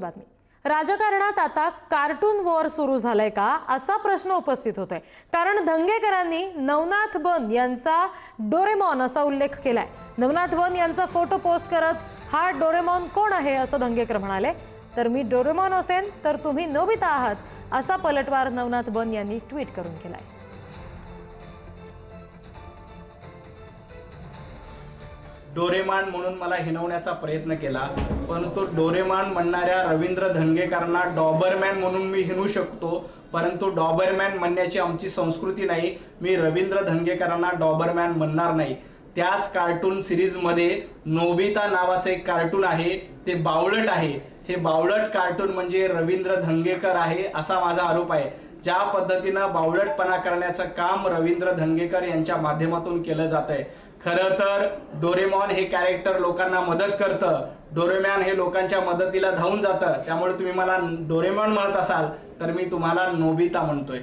बातमी. राजकारणात आता कार्टून वॉर सुरू झालाय का असा प्रश्न उपस्थित होतोय. कारण धंगेकरांनी नवनाथ बन यांचा डोरेमॉन असा उल्लेख केलाय. नवनाथ बन यांचा फोटो पोस्ट करत हा डोरेमॉन कोण आहे? असं धंगेकर म्हणाले. तर मी डोरेमॉन असेन तर तुम्ही नोबिता आहात असा पलटवार नवनाथ बन यांनी ट्विट करून केलाय. डोरेमान म्हणून मला हिनवण्याचा प्रयत्न केला परंतु डोरेमान म्हणणाऱ्या रवींद्र धंगेकरांना डॉबरमॅन म्हणून मी हिनू शकतो परंतु डॉबरमॅन म्हणण्याची आमची संस्कृती नाही. मी रवींद्र धंगेकरांना डॉबरमॅन म्हणणार नाही. त्याच कार्टून सिरीजमध्ये नोबिता नावाचं एक कार्टून आहे ते बावळट आहे. हे बावळट कार्टून म्हणजे रवींद्र धंगेकर आहे असा माझा आरोप आहे. ज्या पद्धतीनं बावळटपणा करण्याचं काम रवींद्र धंगेकर यांच्या माध्यमातून केलं जात आहे खरं तर डोरेमॉन हे कॅरेक्टर लोकांना मदत करतं. डोरेमॉन हे लोकांच्या मदतीला धावून जातं. त्यामुळे तुम्ही मला डोरेमॉन म्हणत असाल तर मी तुम्हाला नोबिता म्हणतोय.